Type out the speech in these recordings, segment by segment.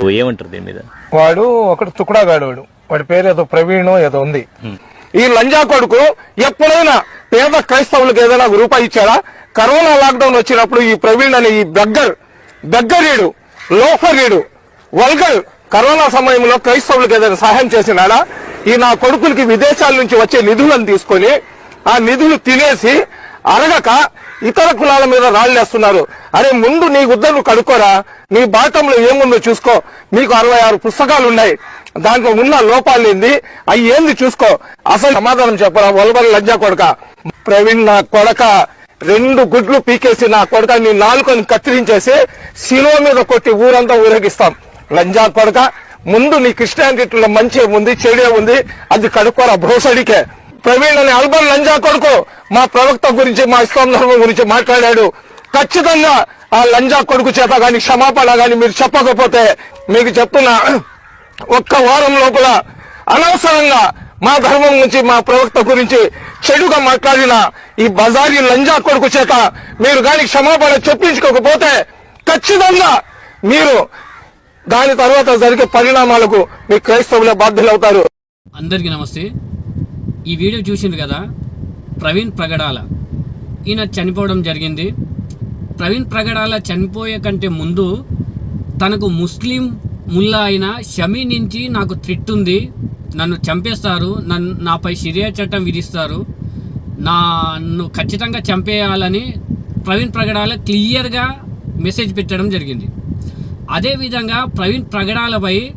ఏమంటారు దీని మీద? వాడు ఒకడు తుకుడాగాడు వాడు. వాడి పేరు ఏదో ప్రవీణ్ ఏదో ఉంది. ఈ లంజా కొడుకు ఎప్పుడైనా పేద క్రైస్తవులకు ఏదైనా రూపాయి ఇచ్చారా కరోనా లాక్డౌన్ వచ్చినప్పుడు ఈ ప్రవీణ్ అనే ఈ బెగ్గర్ బెగ్గరీడు లోఫరీడు వల్గర్ కరోనా సమయంలో క్రైస్తవులకు ఏదైనా సహాయం చేసినాడా? ఈ నా కొడుకులకి విదేశాల నుంచి వచ్చే నిధులను తీసుకొని ఆ నిధులు తినేసి అరగక ఇతర కులాల మీద రాళ్ళేస్తున్నారు. అరే ముందు నీ గుద్దలు కడుక్కోరా. నీ బాటంలో ఏముందో చూసుకో. మీకు అరవై ఆరు పుస్తకాలు ఉన్నాయి దాంట్లో ఉన్న లోపాలు ఏంది అవి ఏంది చూసుకో. అసలు సమాధానం చెప్పరా వలబలి లజ్జా కొడక. ప్రవీణ్ నా కొడక. రెండు గుడ్లు పీకేసి నా కొడక నీ నాలుకని కత్తిరించేసి శిలో మీద కొట్టి ఊరంతా ఊరేగిస్తాం. లంజా కొడక. ముందు నీ క్రిస్టియానిటీలో మంచి ఉంది చెడే ఉంది. అది కడుక్కోరా భ్రోసడికే. ప్రవీణ్ అనే అల్బన్ లంజా కొడుకు మా ప్రవక్త గురించి మా ఇస్లాం ధర్మం గురించి మాట్లాడాడు. ఖచ్చితంగా ఆ లంజా కొడుకు చేత కానీ క్షమాపణ కానీ మీరు చెప్పకపోతే మీకు చెప్తున్నా ఒక్క వారం లోపల అనవసరంగా మా ధర్మం గురించి మా ప్రవక్త గురించి చెడుగా మాట్లాడిన ఈ బజారీ లంజా కొడుకు చేత మీరు కానీ క్షమాపణ చెప్పించుకోకపోతే ఖచ్చితంగా మీరు దాని తర్వాత జరిగే పరిణామాలకు మీ క్రైస్తవులే బాధ్యులవుతారు. అందరికీ నమస్తే. ఈ వీడియో చూసింది కదా? ప్రవీణ్ ప్రగడాల. ఈయన చనిపోవడం జరిగింది. ప్రవీణ్ ప్రగడాల చనిపోయే కంటే ముందు తనకు ముస్లిం ముల్లా అయిన షమీ నుంచి నాకు త్రిట్ ఉంది నన్ను చంపేస్తారు. నన్ను నాపై షిరియా చట్టం విధిస్తారు. నన్ను ఖచ్చితంగా చంపేయాలని ప్రవీణ్ ప్రగడాల క్లియర్గా మెసేజ్ పెట్టడం జరిగింది. అదేవిధంగా ప్రవీణ్ ప్రగడాలపై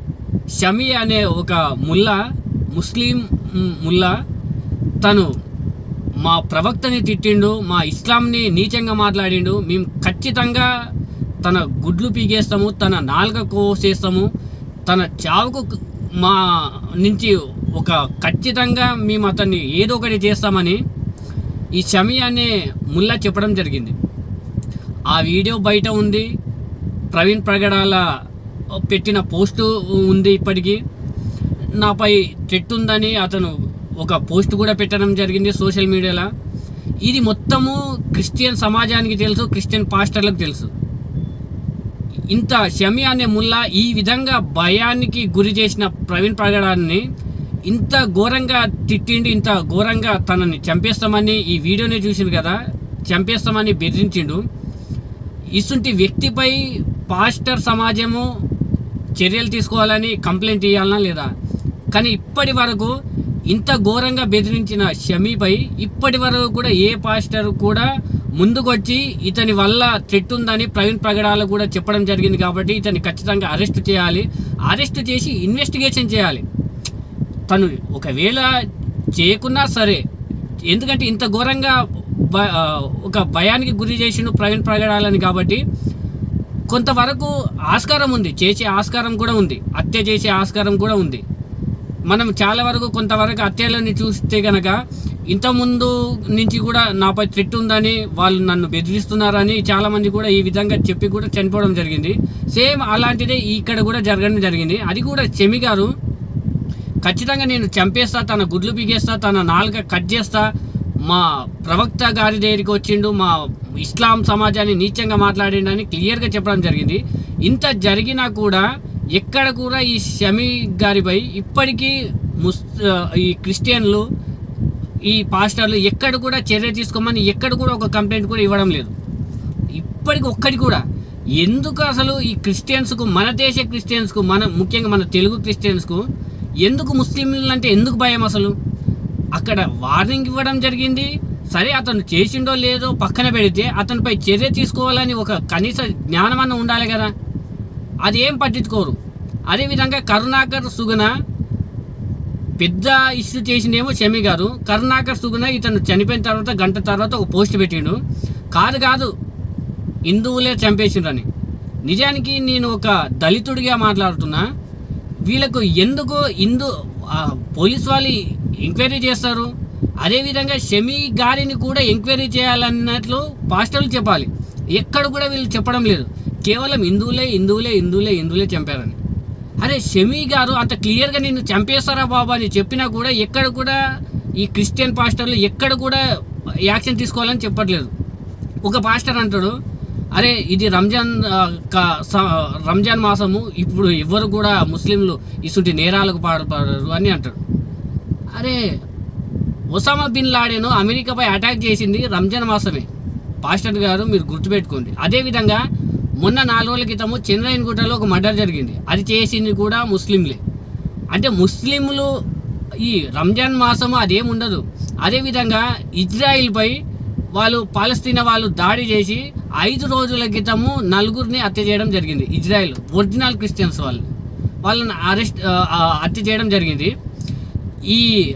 షమీ అనే ఒక ముల్లా ముస్లిం ముల్లా తను మా ప్రవక్తని తిట్టిండు మా ఇస్లాంని నీచంగా మాట్లాడిండు. మేము ఖచ్చితంగా తన గుడ్లు పీకేస్తాము తన నాలుక కోసేస్తాము. తన చావుకు మా నుంచి ఒక ఖచ్చితంగా మేము అతన్ని ఏదో ఒకటి చేస్తామని ఈ షమి అనే ముల్లా చెప్పడం జరిగింది. ఆ వీడియో బయట ఉంది. ప్రవీణ్ ప్రగడాల పెట్టిన పోస్టు ఉంది ఇప్పటికీ. నాపై థ్రెట్ ఉందని అతను ఒక పోస్ట్ కూడా పెట్టడం జరిగింది సోషల్ మీడియాలో. ఇది మొత్తము క్రిస్టియన్ సమాజానికి తెలుసు క్రిస్టియన్ పాస్టర్లకు తెలుసు. ఇంత షమి అనే ముల్లా ఈ విధంగా భయానికి గురి చేసిన ప్రవీణ్ ప్రగడాన్ని ఇంత ఘోరంగా తిట్టిండి ఇంత ఘోరంగా తనని చంపేస్తామని ఈ వీడియోనే చూసిండు కదా చంపేస్తామని బెదిరించిండు. ఇసుంటి వ్యక్తిపై పాస్టర్ సమాజము చర్యలు తీసుకోవాలని కంప్లైంట్ ఇవ్వాలనా లేదా? కానీ ఇప్పటి వరకు ఇంత ఘోరంగా బెదిరించిన షమీపై ఇప్పటి వరకు కూడా ఏ పాస్టర్ కూడా ముందుకొచ్చి ఇతని వల్ల థ్రెట్ ఉందని ప్రవీణ్ ప్రగడాలు కూడా చెప్పడం జరిగింది కాబట్టి ఇతన్ని ఖచ్చితంగా అరెస్ట్ చేయాలి. అరెస్ట్ చేసి ఇన్వెస్టిగేషన్ చేయాలి. తను ఒకవేళ చేయకున్నా సరే ఎందుకంటే ఇంత ఘోరంగా ఒక భయానికి గురి చేసిండు ప్రవీణ్ ప్రగడాలని కాబట్టి కొంతవరకు ఆస్కారం ఉంది. చేసే ఆస్కారం కూడా ఉంది. హత్య చేసే ఆస్కారం కూడా ఉంది. మనం చాలా వరకు కొంతవరకు హత్యలని చూస్తే గనక ఇంతకుముందు నుంచి కూడా నాపై థ్రెట్ ఉందని వాళ్ళు నన్ను బెదిరిస్తున్నారని చాలామంది కూడా ఈ విధంగా చెప్పి కూడా చనిపోవడం జరిగింది. సేమ్ అలాంటిదే ఇక్కడ కూడా జరగడం జరిగింది. అది కూడా చెమి గారు ఖచ్చితంగా నేను చంపేస్తా తన గుడ్లు బిగేస్తా తన నాలుక కట్ చేస్తా. మా ప్రవక్త గారి దగ్గరికి వచ్చిండు మా ఇస్లాం సమాజాన్ని నీచంగా మాట్లాడిండని క్లియర్గా చెప్పడం జరిగింది. ఇంత జరిగినా కూడా ఎక్కడ కూడా ఈ షమీ గారిపై ఇప్పటికీ ముస్ ఈ క్రిస్టియన్లు ఈ పాస్టర్లు ఎక్కడ కూడా చర్య తీసుకోమని ఎక్కడ కూడా ఒక కంప్లైంట్ కూడా ఇవ్వడం లేదు. ఇప్పటికి ఒక్కటి కూడా. ఎందుకు అసలు ఈ క్రిస్టియన్స్కు మన దేశ క్రిస్టియన్స్కు మన ముఖ్యంగా మన తెలుగు క్రిస్టియన్స్కు ఎందుకు ముస్లింలు అంటే ఎందుకు భయం అసలు? అక్కడ వార్నింగ్ ఇవ్వడం జరిగింది. సరే అతను చేసిండో లేదో పక్కన పెడితే అతనిపై చర్య తీసుకోవాలని ఒక కనీస జ్ఞానమన్న ఉండాలి కదా. అది ఏం పట్టించుకోరు. అదేవిధంగా కరుణాకర్ సుగుణ పెద్ద ఇష్యూ చేసిందేమో షమి గారు. కరుణాకర్ సుగుణ ఇతను చనిపోయిన తర్వాత గంట తర్వాత ఒక పోస్ట్ పెట్టిండు. కాదు కాదు హిందువులే చంపేసిండ్రని. నిజానికి నేను ఒక దళితుడిగా మాట్లాడుతున్నా. వీళ్ళకు ఎందుకు హిందూ పోలీస్ వాళ్ళు ఎంక్వైరీ చేస్తారు. అదేవిధంగా షమి గారిని కూడా ఎంక్వైరీ చేయాలన్నట్లు పాస్టర్లు చెప్పాలి. ఎక్కడ కూడా వీళ్ళు చెప్పడం లేదు. కేవలం హిందువులే హిందువులే హిందువులే హిందువులే చంపారని. అరే షమీ గారు అంత క్లియర్గా నిన్ను చంపేస్తారా బాబా అని చెప్పినా కూడా ఎక్కడ కూడా ఈ క్రిస్టియన్ పాస్టర్లు ఎక్కడ కూడా యాక్షన్ తీసుకోవాలని చెప్పట్లేదు. ఒక పాస్టర్ అంటాడు అరే ఇది రంజాన్ స- రంజాన్ మాసము ఇప్పుడు ఎవరు కూడా ముస్లింలు ఇసుంటి నేరాలకు పాడుపడరు అని అంటాడు. అరే ఒసామా బిన్ లాడెను అమెరికాపై అటాక్ చేసింది రంజాన్ మాసమే. పాస్టర్ గారు మీరు గుర్తుపెట్టుకోండి. అదేవిధంగా మొన్న నాలుగు రోజుల క్రితము చంద్రయ్యగుట్టలో ఒక మర్డర్ జరిగింది. అది చేసింది కూడా ముస్లింలే. అంటే ముస్లింలు ఈ రంజాన్ మాసము అదేం ఉండదు అదేవిధంగా ఇజ్రాయిల్పై వాళ్ళు పాలస్తీనా వాళ్ళు దాడి చేసి ఐదు రోజుల క్రితము నలుగురిని హత్య చేయడం జరిగింది. ఇజ్రాయిల్ ఒరిజినల్ క్రిస్టియన్స్ వాళ్ళు. వాళ్ళని అరెస్ట్ హత్య చేయడం జరిగింది. ఈ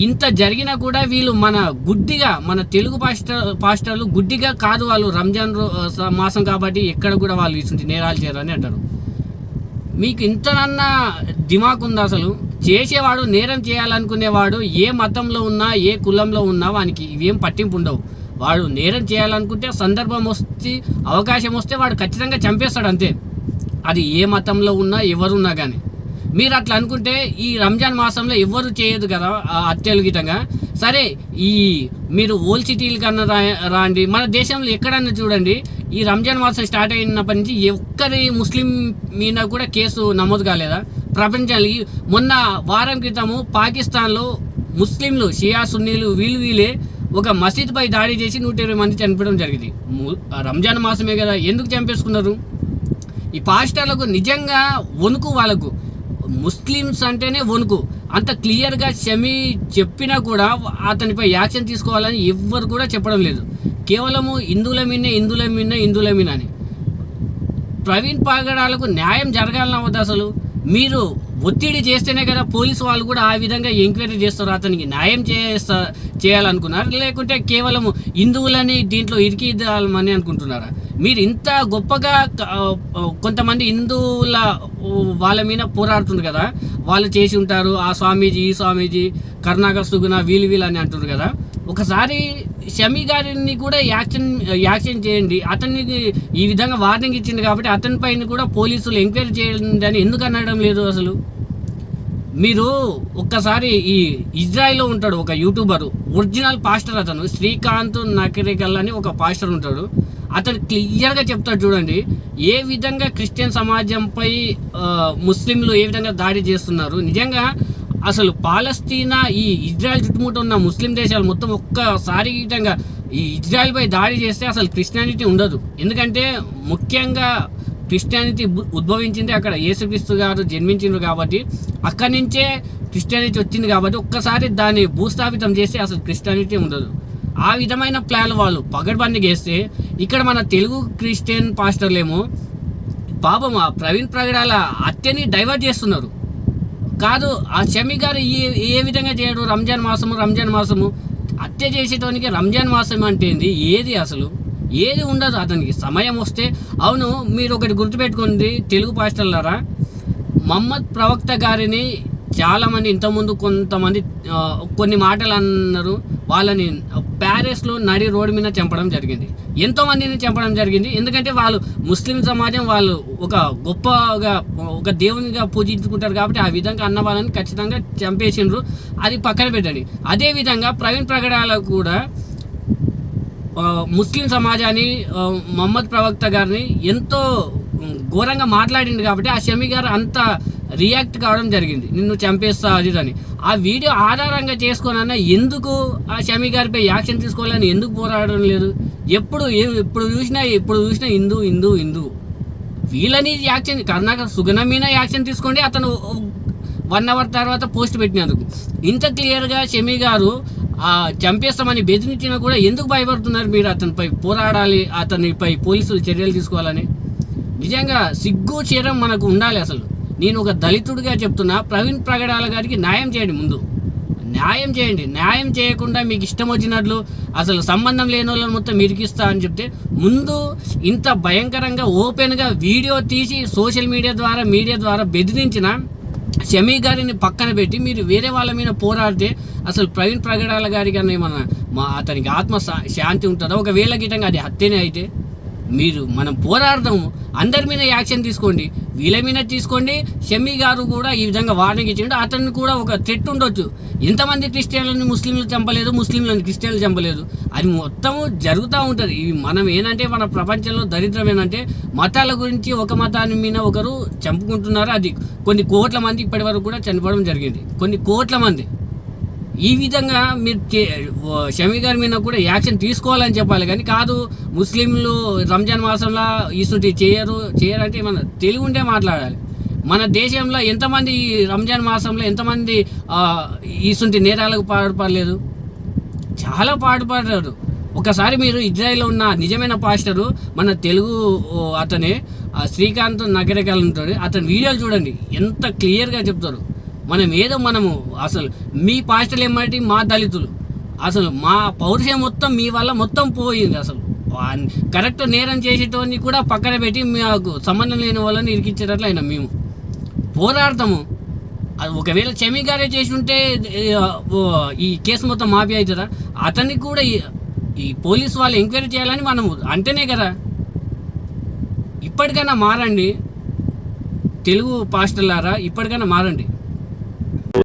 ఇంత జరిగినా కూడా వీళ్ళు మన గుడ్డిగా మన తెలుగు పాస్టర్ పాస్టర్లు గుడ్డిగా కాదు వాళ్ళు. రంజాన్ రో- మాసం కాబట్టి ఎక్కడ కూడా వాళ్ళు ఇటువంటి నేరాలు చేయరని అంటారు. మీకు ఇంతనన్నా దిమాక్ ఉంది అసలు? చేసేవాడు నేరం చేయాలనుకునేవాడు ఏ మతంలో ఉన్నా ఏ కులంలో ఉన్నా వానికి ఇవేం పట్టింపు ఉండవు. వాడు నేరం చేయాలనుకుంటే సందర్భం వస్తే అవకాశం వస్తే వాడు ఖచ్చితంగా చంపేస్తాడు అంతే. అది ఏ మతంలో ఉన్నా ఎవరున్నా కానీ మీరు అట్లా అనుకుంటే ఈ రంజాన్ మాసంలో ఎవరు చేయదు కదా ఆ హత్యలు గిటంగా? సరే ఈ మీరు ఓల్డ్ సిటీలు కన్నా రా రాండి. మన దేశంలో ఎక్కడన్నా చూడండి ఈ రంజాన్ మాసం స్టార్ట్ అయినప్పటి నుంచి ఒక్కరి ముస్లిం మీద కూడా కేసు నమోదు కాలేదా? ప్రపంచానికి మొన్న వారం క్రితము పాకిస్తాన్లో ముస్లింలు షియా సున్నీలు వీళ్ళు వీళ్ళే ఒక మసీద్పై దాడి చేసి నూట ఇరవై మంది చనిపోవడం జరిగింది. రంజాన్ మాసమే కదా. ఎందుకు చంపేసుకున్నారు? ఈ పాస్టర్లకు నిజంగా వణుకు వాళ్ళకు. ముస్లిమ్స్ అంటేనే వణుకు. అంత క్లియర్గా షమి చెప్పినా కూడా అతనిపై యాక్షన్ తీసుకోవాలని ఎవ్వరు కూడా చెప్పడం లేదు. కేవలము హిందువుల మీనే హిందువుల మీదనే హిందువుల మీద అని. ప్రవీణ్ పాగడాలకు న్యాయం జరగాలన్నా అవ్వదు అసలు? మీరు ఒత్తిడి చేస్తేనే కదా పోలీసు వాళ్ళు కూడా ఆ విధంగా ఎంక్వైరీ చేస్తారు. అతనికి న్యాయం చేస్తా చేయాలనుకున్నారు? లేకుంటే కేవలం హిందువులని దీంట్లో ఇరికిద్దామని అనుకుంటున్నారా? మీరు ఇంత గొప్పగా కొంతమంది హిందువుల వాళ్ళ మీద పోరాడుతుంది కదా? వాళ్ళు చేసి ఉంటారు ఆ స్వామీజీ ఈ స్వామీజీ కర్ణాకర సుగుణ వీలు వీలు అని అంటున్నారు కదా? ఒకసారి షమి గారిని కూడా యాక్షన్ యాక్షన్ చేయండి. అతనికి ఈ విధంగా వార్నింగ్ ఇచ్చింది కాబట్టి అతని పైన కూడా పోలీసులు ఎంక్వైరీ చేయండి అని ఎందుకు అనడం లేదు అసలు? మీరు ఒక్కసారి ఈ ఇజ్రాయిల్లో ఉంటాడు ఒక యూట్యూబర్ ఒరిజినల్ పాస్టర్ అతను శ్రీకాంత్ నకరికల్ అని ఒక పాస్టర్ ఉంటాడు. అతడు క్లియర్గా చెప్తాడు చూడండి ఏ విధంగా క్రిస్టియన్ సమాజంపై ముస్లింలు ఏ విధంగా దాడి చేస్తున్నారు. నిజంగా అసలు పాలస్తీనా ఈ ఇజ్రాయెల్ చుట్టుముట్టు ఉన్న ముస్లిం దేశాలు మొత్తం ఒక్కసారి విధంగా ఈ ఇజ్రాయెల్పై దాడి చేస్తే అసలు క్రిస్టియానిటీ ఉండదు. ఎందుకంటే ముఖ్యంగా క్రిస్టియానిటీ ఉద్భవించింది అక్కడ యేసుక్రీస్తు గారు జన్మించిండ్రు కాబట్టి అక్కడి నుంచే క్రిస్టియానిటీ వచ్చింది కాబట్టి ఒక్కసారి దాన్ని భూస్థాపితం చేస్తే అసలు క్రిస్టియానిటీ ఉండదు. ఆ విధమైన ప్లాన్ వాళ్ళు పగడ్బందీ చేస్తే ఇక్కడ మన తెలుగు క్రిస్టియన్ పాస్టర్లేమో పాపం ఆ ప్రవీణ్ ప్రగడాల హత్యని డైవర్ట్ చేస్తున్నారు. కాదు ఆ షమి గారు ఏ ఏ విధంగా చేయడు? రంజాన్ మాసము రంజాన్ మాసము. హత్య చేసేటోనికి రంజాన్ మాసం అంటే ఏంది? ఏది అసలు? ఏది ఉండదు అతనికి. సమయం వస్తే అవును మీరు ఒకటి గుర్తుపెట్టుకుంది తెలుగు పాస్టర్లారా. మహమ్మద్ ప్రవక్త గారిని చాలామంది ఇంతకుముందు కొంతమంది కొన్ని మాటలు అన్నారు. వాళ్ళని ప్యారిస్లో నడి రోడ్డు మీద చంపడం జరిగింది. ఎంతో మందిని చంపడం జరిగింది. ఎందుకంటే వాళ్ళు ముస్లిం సమాజం వాళ్ళు ఒక గొప్పగా ఒక దేవునిగా పూజించుకుంటారు కాబట్టి ఆ విధంగా అన్న వాళ్ళని ఖచ్చితంగా చంపేసిండ్రు. అది పక్కన పెట్టండి. అదేవిధంగా ప్రవీణ్ ప్రగడాల కూడా ముస్లిం సమాజాన్ని మహమ్మద్ ప్రవక్త గారిని ఎంతో ఘోరంగా మాట్లాడింది కాబట్టి ఆ షమి గారు అంత రియాక్ట్ కావడం జరిగింది. నిన్ను చంపేస్తా అది అని. ఆ వీడియో ఆధారంగా చేసుకోనన్నా ఎందుకు ఆ షమి గారిపై యాక్షన్ తీసుకోవాలని ఎందుకు పోరాడడం లేదు? ఎప్పుడు ఏ- ఎప్పుడు చూసినా ఎప్పుడు చూసినా హిందూ హిందూ హిందూ. వీళ్ళని యాక్షన్ కర్ణాక సుగన మీద యాక్షన్ తీసుకోండి అతను వన్ అవర్ తర్వాత పోస్ట్ పెట్టినందుకు. ఇంత క్లియర్గా షమి గారు ఆ, చంపేస్తామని బెదిరించినా కూడా ఎందుకు భయపడుతున్నారు మీరు అతనిపై పోరాడాలి అతనిపై పోలీసులు చర్యలు తీసుకోవాలని? నిజంగా సిగ్గు చీరం మనకు ఉండాలి అసలు. నేను ఒక దళితుడిగా చెప్తున్నా ప్రవీణ్ ప్రగడాల గారికి న్యాయం చేయండి ముందు. న్యాయం చేయండి. న్యాయం చేయకుండా మీకు ఇష్టం వచ్చినట్లు అసలు సంబంధం లేని వాళ్ళని మొత్తం ఇరికిస్తా అని చెప్తే ముందు ఇంత భయంకరంగా ఓపెన్గా వీడియో తీసి సోషల్ మీడియా ద్వారా మీడియా ద్వారా బెదిరించిన షమీ గారిని పక్కన పెట్టి మీరు వేరే వాళ్ళ మీద పోరాడితే అసలు ప్రవీణ్ ప్రగడాల గారి కన్నా ఏమన్నా మా అతనికి ఆత్మ శా- శాంతి ఉంటుందా? ఒకవేళ గిటంగా అది హత్యనే అయితే. మీరు మనం పోరాడదాము. అందరి మీద యాక్షన్ తీసుకోండి. వీళ్ళ మీద తీసుకోండి. షమ్మి గారు కూడా ఈ విధంగా వార్నింగ్ ఇచ్చిండు. అతన్ని కూడా ఒక థ్రెట్ ఉండొచ్చు. ఎంతమంది క్రిస్టియన్లని ముస్లింలు చంపలేదు ముస్లింలను క్రిస్టియన్లు చంపలేదు. అది మొత్తము జరుగుతూ ఉంటుంది. ఇవి మనం ఏంటంటే మన ప్రపంచంలో దరిద్రం ఏంటంటే మతాల గురించి ఒక మతాన్ని మీద ఒకరు చంపుకుంటున్నారు. అది కొన్ని కోట్ల మంది ఇప్పటి వరకు కూడా చనిపోవడం జరిగింది. కొన్ని కోట్ల మంది. ఈ విధంగా మీరు చే- షమీ గారి మీద కూడా యాక్షన్ తీసుకోవాలని చెప్పాలి. కానీ కాదు ముస్లింలు రంజాన్ మాసంలో ఇసుటి చేయరు చేయరంటే మన తెలుగు ఉంటే మాట్లాడాలి. మన దేశంలో ఎంతమంది ఈ రంజాన్ మాసంలో ఎంతమంది ఇసుంటి నేరాలకు పాటుపడలేదు చాలా పాటుపడ్డారు ఒకసారి మీరు ఇజ్రాయెల్లో ఉన్న నిజమైన పాస్టరు మన తెలుగు అతనే శ్రీకాంత్ నగరికల్ ఉంటాడు. అతని వీడియోలు చూడండి. ఎంత క్లియర్గా చెప్తారు. మనం ఏదో మనము అసలు మీ పాస్టర్లు ఏమంటే మా దళితులు. అసలు మా పౌరుషం మొత్తం మీ వల్ల మొత్తం పోయింది అసలు. కరెక్ట్ నేరం చేసేటోని కూడా పక్కన పెట్టి మాకు సంబంధం లేని వాళ్ళని ఇరికించేటట్లు అయినా మేము. పోరాడతాము. అది ఒకవేళ చెమి గారే చేసి ఉంటే ఓ, ఈ కేసు మొత్తం మాఫీ అవుతుందా? అతనికి కూడా ఈ- ఈ పోలీస్ వాళ్ళు ఎంక్వైరీ చేయాలని మనం అంటేనే కదా. ఇప్పటికైనా మారండి. తెలుగు పాస్టర్లారా ఇప్పటికైనా మారండి.